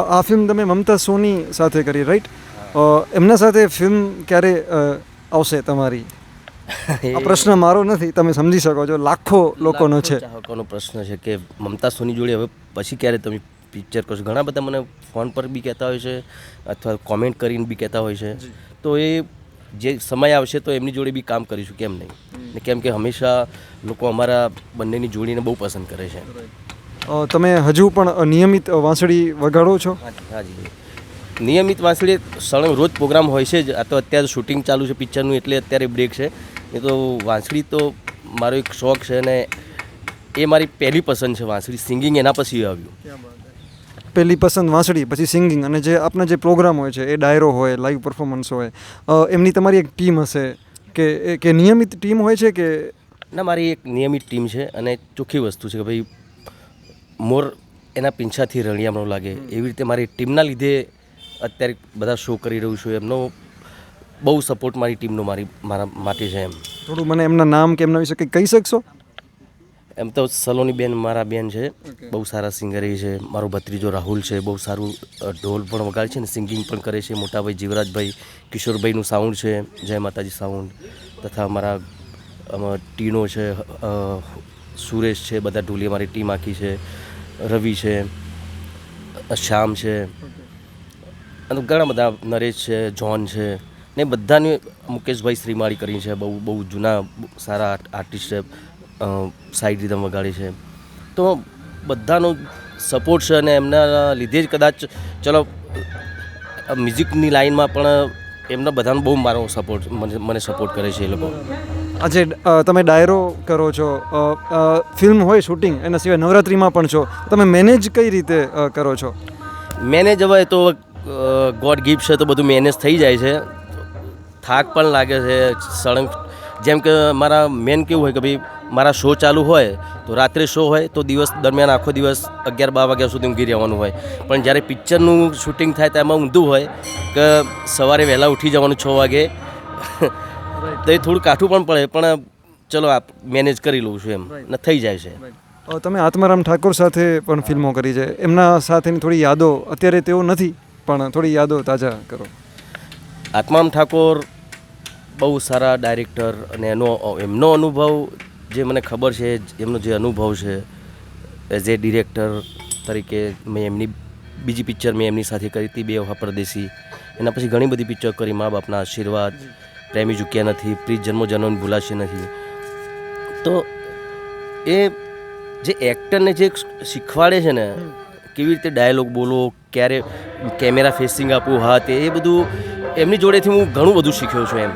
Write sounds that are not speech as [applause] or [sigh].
આ ફિલ્મ તમે મમતા સોની સાથે કરી રાઈટ એમના સાથે ફિલ્મ ક્યારે આવશે તમારી? [laughs] આ પ્રશ્ન મારો નથી તમે સમજી શકો છો લાખો લોકોનો છે. ચાહકોનો પ્રશ્ન છે કે મમતા સોની જોડે હવે પછી ક્યારે તમે પિક્ચર કરશો? ઘણા બધા મને ફોન પર બી કહેતા હોય છે અથવા કોમેન્ટ કરીને બી કહેતા હોય છે. તો એ જે સમય આવશે તો એમની જોડે બી કામ કરીશું કેમ નહીં? કેમ કે હંમેશા લોકો અમારા બંનેની જોડીને બહુ પસંદ કરે છે. તમે હજુ પણ નિયમિત વાંસળી વગાડો છો? હાજી નિયમિત વાંસળી સળંગ રોજ પ્રોગ્રામ હોય છે જ. આ તો અત્યારે શૂટિંગ ચાલુ છે પિક્ચરનું એટલે અત્યારે બ્રેક છે. એ તો વાંસળી તો મારો એક શોખ છે અને એ મારી પહેલી પસંદ છે વાંસળી. સિંગિંગ એના પછી આવ્યું. પહેલી પસંદ વાંસળી પછી સિંગિંગ અને જે આપના જે પ્રોગ્રામ હોય છે એ ડાયરો હોય લાઈવ પરફોર્મન્સ હોય એમની તમારી એક ટીમ હશે કે કે નિયમિત ટીમ હોય છે કે ના મારી એક નિયમિત ટીમ છે અને ચોખ્ખી વસ્તુ છે કે ભાઈ મોર એના પીંછાથી રળિયામણું લાગે. એવી રીતે મારી ટીમના લીધે અત્યારે બધા શો કરી રહ્યું છું. એમનો બહુ સપોર્ટ મારી ટીમનો મારી મારા માટે છે એમ. થોડું મને એમના નામ કે એમના વિશે કંઈક કહી શકશો? એમ તો સલોની બેન મારા બેન છે. બહુ સારા સિંગર એ છે. મારો ભત્રીજો રાહુલ છે. બહુ સારું ઢોલ પણ વગાડે છે ને સિંગિંગ પણ કરે છે. મોટાભાઈ જીવરાજભાઈ કિશોરભાઈનું સાઉન્ડ છે. જય માતાજી સાઉન્ડ તથા મારા ટીનો છે સુરેશ છે. બધા ઢોલી મારી ટીમ આખી છે. રવિ છે, શ્યામ છે, અને ઘણા બધા નરેશ છે જોન છે, ને બધાને મુકેશભાઈ શ્રીમાળી કરી છે, બહુ બહુ જૂના, સારા આર્ટિસ્ટ છે સાઈડ રીધમ વગાડી છે. તો બધાનો સપોર્ટ છે અને એમના લીધે જ કદાચ, ચલો, મ્યુઝિકની લાઈનમાં પણ એમના બધાનો બહુ મારો સપોર્ટ મને સપોર્ટ કરે છે એ લોકો. આજે તમે ડાયરો કરો છો ફિલ્મ હોય શૂટિંગ, એના સિવાય નવરાત્રિમાં પણ છો. તમે મેનેજ કઈ રીતે કરો છો? મેનેજ હવે તો ગોડ ગિફ્ટ છે તો બધું મેનેજ થઈ જાય છે. થાક પણ લાગે છે, સળંગ. જેમ કે મારા મેન કેવું હોય કે ભાઈ, મારા શો ચાલુ હોય, તો રાત્રે શો હોય, તો દિવસ દરમિયાન આખો દિવસ અગિયાર બાર વાગ્યા સુધી ઊંઘી રહેવાનું હોય. પણ જ્યારે પિક્ચરનું શૂટિંગ થાય તો એમાં ઊંધું હોય કે સવારે વહેલા ઉઠી જવાનું છ વાગે. તો એ થોડું કાઠું પણ પડે પણ ચલો આપ મેનેજ કરી લઉં છું એમ. ને થઈ જાય છે. તમે આત્મારામ ઠાકોર સાથે પણ ફિલ્મો કરી છે. એમના સાથેની થોડી યાદો અત્યારે તેઓ નથી પણ થોડી યાદો તાજા કરો. આત્મારામ ઠાકોર બહુ સારા ડાયરેક્ટર અને એનો એમનો અનુભવ જે મને ખબર છે એમનો જે અનુભવ છે એઝ એ ડિરેક્ટર તરીકે મેં એમની બીજી પિક્ચર મેં એમની સાથે કરી હતી બે વહા પરદેશી. એના પછી ઘણી બધી પિક્ચર કરી મા બાપના આશીર્વાદ પ્રેમી ચૂક્યા નથી પ્રી જન્મો જન્મ ભૂલાશે નથી. તો એ જે એક્ટરને જે શીખવાડે છે ને, કેવી રીતે ડાયલોગ બોલો, ક્યારે કેમેરા ફેસિંગ આપવું, હા, તે એ બધું એમની જોડેથી હું ઘણું બધું શીખ્યો છું એમ.